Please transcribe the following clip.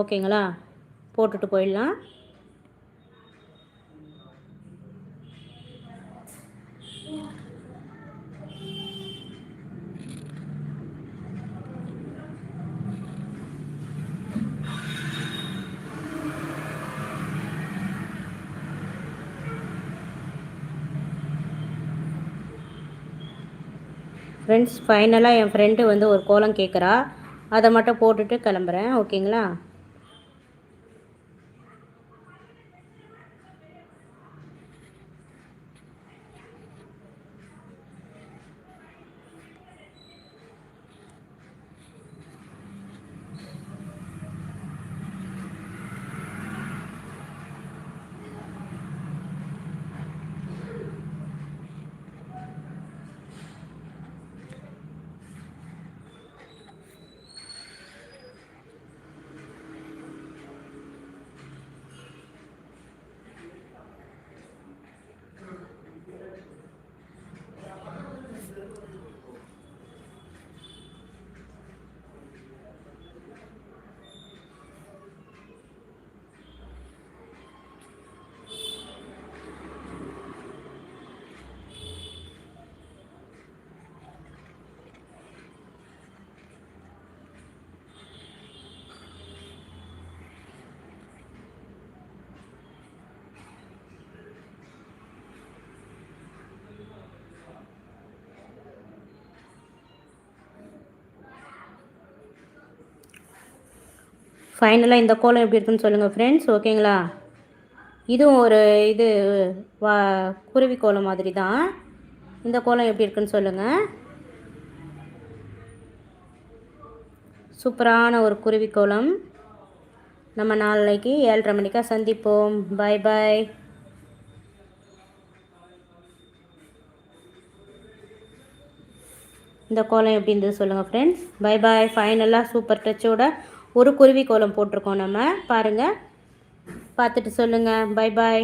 ஓகேங்களா? போட்டுட்டு போயிடலாம். ஃப்ரெண்ட்ஸ் ஃபைனலாக என் ஃப்ரெண்டு வந்து ஒரு கோலம் கேட்குறா. அதை மட்டும் போட்டுட்டு கிளம்புறேன். ஓகேங்களா? ஃபைனலாக இந்த கோலம் எப்படி இருக்குன்னு சொல்லுங்கள் ஃப்ரெண்ட்ஸ் ஓகேங்களா இதுவும் ஒரு இது வா குருவி கோலம் மாதிரி தான் இந்த கோலம் எப்படி இருக்குன்னு சொல்லுங்கள் சூப்பரான ஒரு குருவி கோலம். நம்ம நாளைக்கு ஏழரை மணிக்காக சந்திப்போம். பாய் பாய் இந்த கோலம் எப்படி இருந்தது சொல்லுங்கள் ஃப்ரெண்ட்ஸ் பை பாய் ஃபைனலாக சூப்பர் டச்சோட ஒரு குருவி கோலம் போட்டிருக்கோம் நம்ம. பாருங்கள் பார்த்துட்டு சொல்லுங்கள் பை பாய்